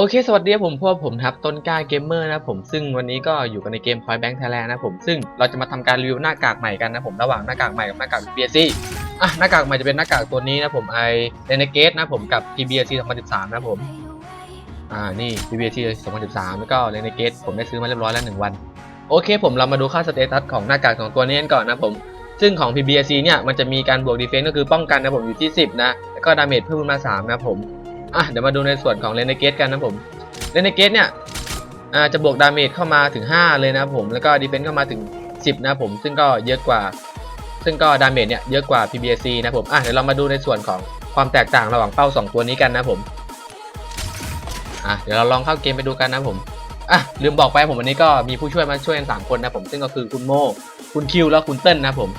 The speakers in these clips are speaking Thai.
โอเค สวัสดีครับผมพวกผมครับต้นกล้าเกมเมอร์นะผมซึ่งวันนี้ก็อยู่กันในเกม Point Bank Thailand นะผมซึ่งเราจะมาทำการรีวิวหน้ากากใหม่กันนะผมระหว่างหน้ากากใหม่กับหน้ากาก PBC อะหน้ากากใหม่จะเป็นหน้ากากตัวนี้นะผมไอเ e n e g a t e นะผมกับ PBC 2013นะผมอ่านี่ PBC 2013 แล้วก็ r e n e g a t e ผมได้ซื้อมาเรียบร้อยแล้ว 1 วัน โอเค ผมเรามาดูค่าสเตตัสของหน้ากากของตัวนี้กันก่อนนะผมซึ่งของ PBC เนี่ยมันจะมีการบวกดีเฟนส์ก็คือป้องกันนะผมอยู่ที่ 10 นะแล้วก็ดาเมจเพิ่มขึ้นมา 3 นะผม อะเดี๋ยวมาดูในส่วนของ r e n e g a t e กันนะผมเรนเกตเนี่ยจะบวกดาเมจเข้ามาถึง 5 เลยนะผมแล้วก็ดีเฟนส์เข้ามาถึง 10 นะผมซึ่งก็เยอะกว่า ซึ่งก็ดาเมจเนี่ยเยอะกว่า PBSC นะผมอะเดี๋ยวเรามาดูในส่วนของความแตกต่างระหว่างเป้า 2 ตัวนี้กันนะผมอะเดี๋ยวเราลองเข้าเกมไปดูกันนะผมอะลืมบอกไปผมวันนี้ก็มีผู้ช่วยมาช่วยกันสามคนนะผมซึ่งก็คือคุณโมคุณคิวแล้วคุณเติ้ลนะผม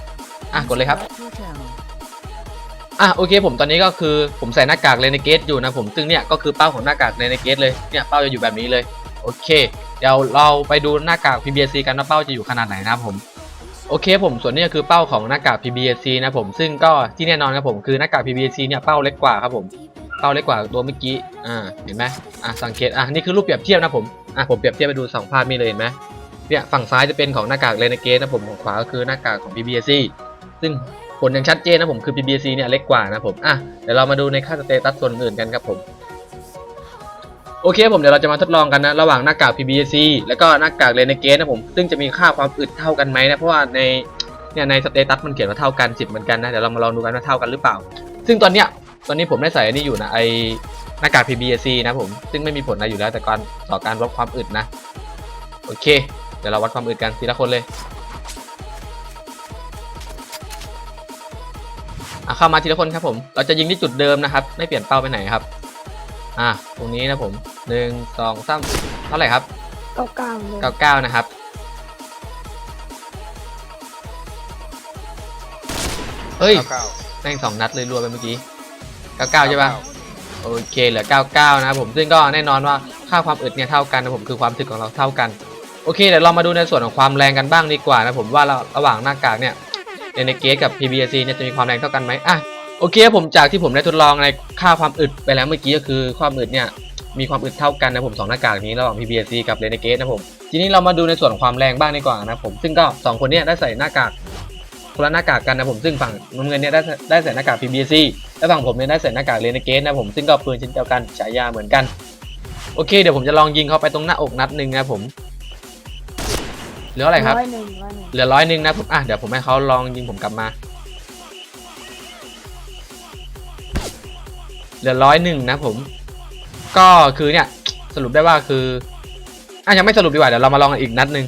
อะกดเลยครับ อะโอเคผมตอนนี้ก็คือผมใส่หน้ากากเรนเกตอยู่นะผมซึ่งเนี่ยก็คือเป้าของหน้ากากเรนเกตเลยเนี่ยเป้าจะอยู่แบบนี้เลยโอเค เดี๋ยวเราไปดูหน้ากาก PBC กันว่าเป้าจะอยู่ขนาดไหนนะครับผมโอเคผมส่วนนี้ก็คือเป้าของหน้ากาก PBC นะผมซึ่งก็ที่แน่นอนครับผมคือหน้ากาก PBC เนี่ยเป้าเล็กกว่าครับผมเป้าเล็กกว่าตัวเมื่อกี้อ่าเห็นไหมอะสังเกตอะนี่คือรูปเปรียบเทียบนะผมอะผมเปรียบเทียบไปดูสองภาพนี้เลยเห็นไหมเนี่ยฝั่งซ้ายจะเป็นของหน้ากากเรนเกตนะผมของขวาก็คือหน้ากากของ PBC ซึ่ง ผลอย่างชัดเจนนะผมคือ PBC เนี่ยเล็กกว่านะผมอะเดี๋ยวเรามาดูในค่าสเตตัสส่วนอื่นกันครับผมโอเคผมเดี๋ยวเราจะมาทดลองกันนะระหว่างหน้ากาก PBC แล้วก็หน้ากากเรนเกตนะผมซึ่งจะมีค่าความอึดเท่ากันไหมนะเพราะว่าในเนี่ยในสเตตัสมันเขียนว่าเท่ากัน10เหมือนกันนะเดี๋ยวเรามาลองดูกันว่าเท่ากันหรือเปล่า ซึ่งตอนเนี้ยตอนนี้ผมได้ใส่อันนี้อยู่นะไอหน้ากาก PBC นะผมซึ่งไม่มีผลอะไรอยู่แล้วแต่การต่อการวัดความอึดนะโอเค เดี๋ยวเราวัดความอึดกันทีละคนเลย อะเข้ามาทีละคนครับผม เราจะยิงที่จุดเดิมนะครับ ไม่เปลี่ยนเป้าไปไหนครับ อะตรงนี้นะผมหนึ่งสองสามเท่าไหร่ครับเก้าเก้าเลยเก้าเก้านะครับ เฮ้ยเก้าแม่งสองนัดเลยรัวไปเมื่อกี้เก้าเก้าใช่ปะโอเคเหลือเก้าเก้านะครับผมซึ่งก็แน่นอนว่าค่าความอึดเนี่ยเท่ากันนะผมคือความถึกของเราเท่ากันโอเคเดี๋ยวเรามาดูในส่วนของความแรงกันบ้างดีกว่านะผมว่าเราระหว่างหน้ากากเนี่ย ในเกสกับ PBSC เนี่ยจะมีความแรงเท่ากันไหมอะโอเคผมจากที่ผมได้ทดลองในค่าความอึดไปแล้วเมื่อกี้ก็คือความอึดเนี่ยมีความอึดเท่ากันนะผมสองหน้ากากนี้ระหว่าง PBSC กับ r e n e g a t e นะผมทีนี้เรามาดูในส่วนความแรงบ้างดีกว่านะผมซึ่งก็สองคนเนี้ได้ใส่หน้ากากคนละหน้ากากกันนะผมซึ่งฝั่งน้ำเงินเนี่ยได้ได้ใส่หน้ากาก PBSC และฝั่งผมเนี่ยได้ใส่หน้ากาก r e n e g a t e นะผมซึ่งก็ปืนชิ้นเดียวกันฉายาเหมือนกันโอเคเดี๋ยวผมจะลองยิงเข้าไปตรงหน้าอกนัดหนึ่งนะผม เหลืออะไรครับร้อยหนึ่งร้อยหนึ่งเหลือร้อยหนึ่งนะผมอะเดี๋ยวผมให้เขาลองยิงผมกลับมา เหลือร้อยหนึ่งนะผม ก็คือเนี่ย สรุปได้ว่าคืออะยังไม่สรุปดีกว่าเดี๋ยวเรามาลองกันอีกนัดหนึ่ง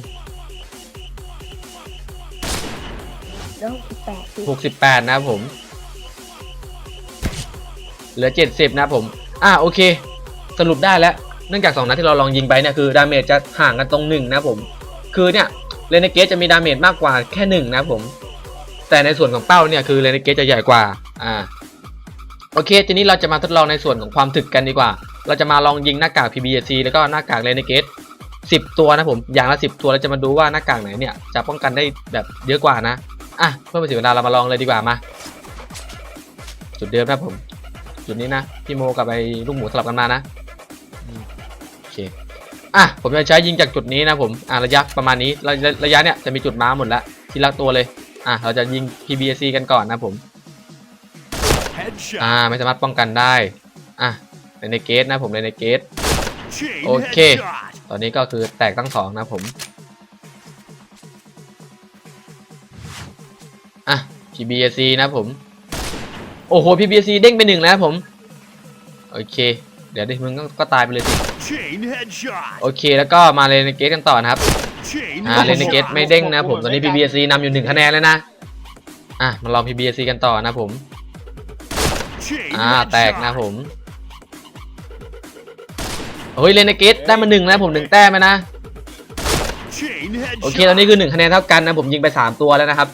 แล้วสิบแปดสิหกสิบแปดนะครับผม เหลือเจ็ดสิบนะครับผม อะโอเค สรุปได้แล้ว เนื่องจากสองนัดที่เราลองยิงไปเนี่ยคือดาเมจจะห่างกันตรงหนึ่งนะครับผม คือเนี่ยเรนเกตจะมีดาเมจมากกว่าแค่หนึ่งนะผม แต่ในส่วนของเป้าเนี่ยคือเรนเกตจะใหญ่กว่าอ่าโอเค ทีนี้เราจะมาทดลองในส่วนของความถึกกันดีกว่า เราจะมาลองยิงหน้ากาก PBC แล้วก็หน้ากากเรนเกตสิบตัวนะผม อย่างละสิบตัวเราจะมาดูว่าหน้ากากไหนเนี่ยจะป้องกันได้แบบเยอะกว่านะ อะเพื่อเป็นสิเวลาเรามาลองเลยดีกว่ามา จุดเดิมนะผม จุดนี้นะพี่โมกับไอ้ลูกหมูสลับกันมานะ อะผมจะใช้ยิงจากจุดนี้นะผมอะระยะประมาณนี้ระยะระยะเนี่ยจะมีจุดม้าหมดแล้วทีละตัวเลยอะเราจะยิง PBC กันก่อนนะผมอ่าไม่สามารถป้องกันได้อะในในเกตนะผมในในเกตโอเค ตอนนี้ก็คือแตกทั้งสองนะผมอะ PBC นะผมโอ้โห PBC เด้งไปหนึ่งแล้วผมโอเค เดี๋ยวดิมึงก็ก็ตายไปเลยสิ โอเคแล้วก็มาเลนเกตกันต่อนะครับอ่าเลนเกตไม่เด้งนะผมตอนนี้ PBSC นำอยู่หนึ่งคะแนนแล้วนะอะมาลอง PBSC กันต่อนะผมอ่าแตกนะผมเฮ้ยเลนเกตได้มาหนึ่งนะผมหนึ่งแต้มแล้วนะโอเคตอนนี้คือหนึ่งคะแนนเท่ากันนะผมยิงไปสามตัวแล้วนะครับ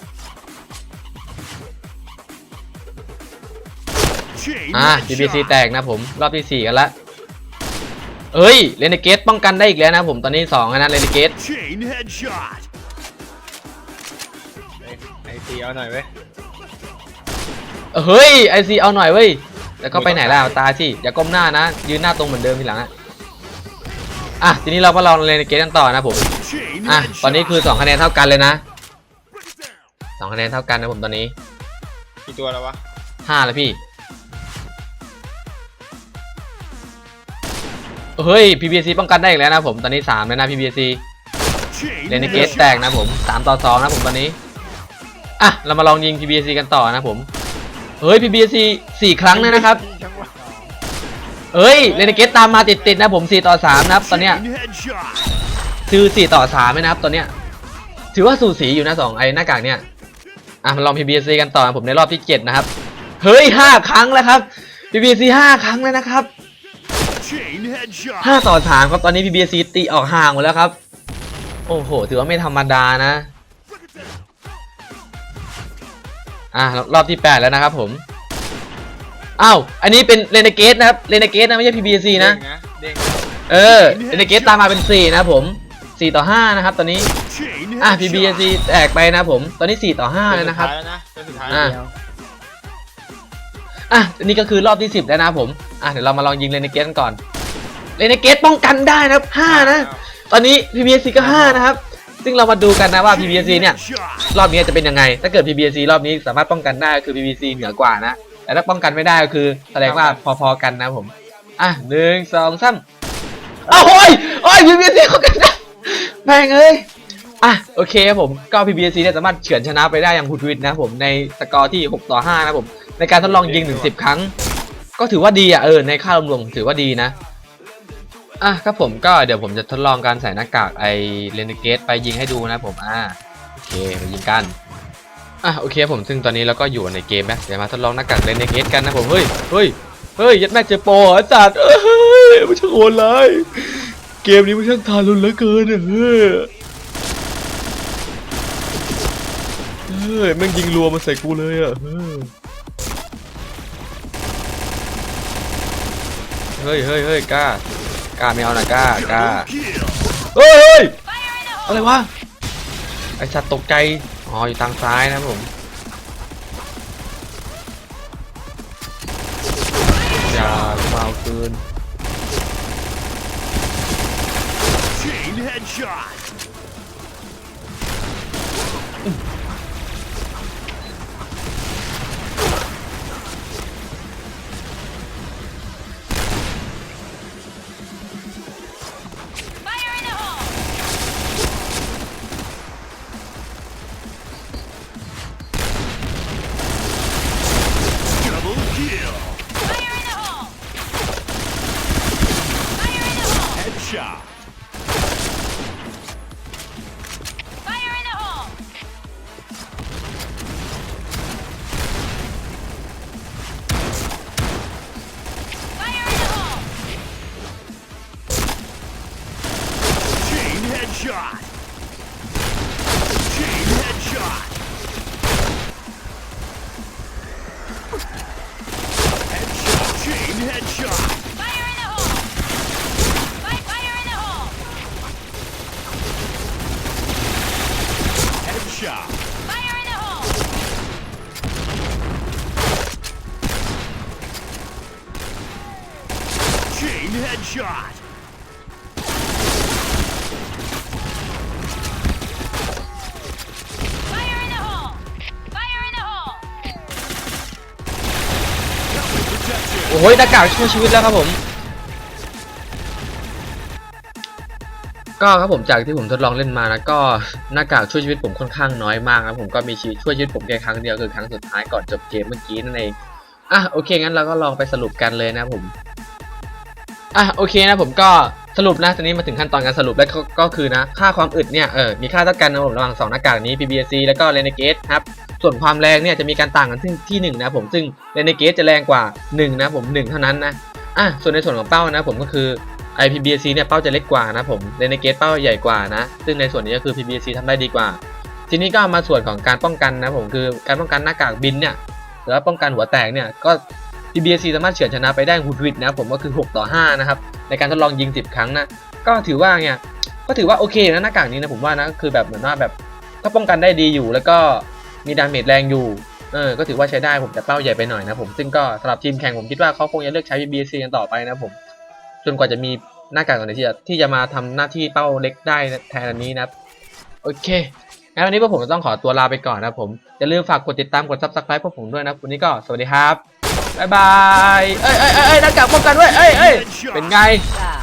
อ่า BBC แตกนะผม รอบที่สี่กันละ เอ้ยเลนเกตป้องกันได้อีกแล้วนะผมตอนนี้สองแล้วนะเลนเกตไอซีเอาหน่อยเว้ยเฮ้ยไอซีเอาหน่อยเว้ยแล้วก็ไปไหนล่ะตายสิอย่าก้มหน้านะ ยืนหน้าตรงเหมือนเดิมทีหลังอะอะทีนี้เราก็ลองเล่นในเกมกันต่อนะผมอะตอนนี้คือสองคะแนนเท่ากันเลยนะสองคะแนนเท่ากันนะผมตอนนี้กี่ตัวแล้ววะห้าแล้วพี่ เฮ้ย PBC ป้องกันได้อีกแล้วนะผมตอนนี้สามแล้วนะ PBC เลนเกตแตกนะผมสามต่อสองนะผมตอนนี้อะเรามาลองยิง PBC กันต่อนะผมเฮ้ย PBC สี่ครั้งเลยนะครับเฮ้ยเลนเกตตามมาติดๆนะผม4ต่อ3นะครับตอนเนี้ยคือ4ต่อ3เลยนะครับตอนเนี้ยถือว่าสูสีอยู่นะสองไอ้หน้ากากเนี่ยอะมาลอง PBC กันต่อนะผมในรอบที่ 7 นะครับเฮ้ย5ครั้งแล้วครับ PBC 5 ครั้งแล้วนะครับ 5ต่อ3ครับตอนนี้ PBC ตีออกห่างหมดแล้วครับ โอ้โห ถือว่าไม่ธรรมดานะ อะรอบที่8แล้วนะครับผม อ้าว อันนี้เป็นเรนเกตนะครับเรนเกตนะไม่ใช่ PBC นะเด้งนะเด้งเออเรนเกตตามมาเป็น4นะครับผม4ต่อ5นะครับ ตอนนี้อะ PBC แตกไปนะครับผม ตอนนี้4ต่อ5แล้วนะครับเป็นสุดท้ายแล้วนะเป็นสุดท้ายอะแล้วอะอันนี้ก็คือรอบที่10แล้วนะครับผม อะเดี๋ยวเรามาลองยิงเรนเกตกันก่อนเรนเกตป้องกันได้นะครับ5นะ ตอนนี้ PBC ก็5นะครับ ซึ่งเรามาดูกันนะว่า PBC เนี่ยรอบนี้จะเป็นยังไง ถ้าเกิด PBC รอบนี้สามารถป้องกันได้ก็คือ PBC เหนือกว่านะ แต่ถ้าป้องกันไม่ได้ก็คือแสดงว่าพอๆกันนะผม อะหนึ่งสองสามอ้าวโอ้ยโอ้ย PBC เขากันนะแม่งเอ้ยอะโอเคครับผมก็ PBC เนี่ยสามารถเฉือนชนะไปได้อย่างหุดหวิดนะครับผมในสกอร์ที่ 6 ต่อ 5 นะครับผม ในการทดลองยิงถึง10 ครั้ง ก็ถือว่าดีอะเออในค่ารวมๆถือว่าดีนะอะครับผมก็เดี๋ยวผมจะทดลองการใส่หน้ากากไอเลนเกตไปยิงให้ดูนะผมอ่าโอเคไปยิงกันอะโอเคผมซึ่งตอนนี้เราก็อยู่ในเกมนะเดี๋ยวมาทดลองหน้ากากเลนเกตกันนะผมเฮ้ยเฮ้ยเฮ้ยยัดแม่เจอโปรอาจารย์เอ้ยมันช่างโหดร้ายเกมนี้มันช่างทารุณเหลือเกินเฮ้ยเฮ้ยแม่งยิงรัวมาใส่กูเลยอะ ฮ้ยเฮ้ยเฮ้ยกล้ากล้าไม่เอานะกล้ากล้าเฮ้ยเฮ้ยอะไรวะไอสัตว์ตกใจอ๋ออยู่ทางซ้ายนะครับผมอย่ามาเอาคืน Fire headshot. Fire in the hole! Fire in the hole! Protection. โอ้ยหน้ากากช่วยชีวิตแล้วครับผม ก็ครับผมจากที่ผมทดลองเล่นมานะก็หน้ากากช่วยชีวิตผมค่อนข้างน้อยมากนะผมก็มีชีวิตช่วยชีวิตผมแค่ครั้งเดียวคือครั้งสุดท้ายก่อนจบเกมเมื่อกี้นั่นเองอะโอเคงั้นเราก็ลองไปสรุปกันเลยนะผม อะโอเคนะผมก็สรุปนะตอนนี้มาถึงขั้นตอนการสรุปแล้วก็คือนะ ค่าความอึดเนี่ยเออมีค่าเท่ากันนะผมระหว่างสองหน้ากากนี้ PBSC แล้วก็ Renegade ครับส่วนความแรงเนี่ยจะมีการต่างกันที่ที่หนึ่งนะผมซึ่งเรนเกตจะแรงกว่า 1 นะผม 1 เท่านั้นนะอะส่วนในส่วนของเป้านะผมก็คือ IPBC เนี่ยเป้าจะเล็กกว่านะผมเรนเกตเป้าใหญ่กว่านะ ซึ่งในส่วนนี้ก็คือ PBC ทำได้ดีกว่า ทีนี้ก็มาส่วนของการป้องกันนะผมคือการป้องกันหน้ากากบินเนี่ยหรือว่าป้องกันหัวแตกเนี่ยก็ ดีบีซีสามารถเฉือนชนะไปได้หุดวิดนะผมก็คือ 6 ต่อ 5 นะครับ ในการทดลองยิง 10 ครั้งนะ ก็ถือว่าเนี่ยก็ถือว่าโอเคนะหน้ากากนี้นะผมว่านะก็คือแบบเหมือนว่าแบบก็ป้องกันได้ดีอยู่ แล้วก็มีดาเมจแรงอยู่เออก็ถือว่าใช้ได้ผมแต่เป้าใหญ่ไปหน่อยนะผมซึ่งก็สำหรับทีมแข่งผมคิดว่าเขาคงจะเลือกใช้ BBC กันต่อไปนะผม จนกว่าจะมีหน้ากากตัวไหนที่จะที่จะมาทำหน้าที่เป้าเล็กได้แทนอันนี้นะโอเคแล้นวันนี้พวกผมต้องขอตัวลาไปก่อนนะผมอย่าลืมฝากกดติดตามกด subscribe พวกผมด้วยนะวันนี้ก็สวัสดีครับ บายบายเอ้ยเอ้ยเอ้ยน้ากากป้องกันด้วยเอ้ยเอ้ยเป็นไง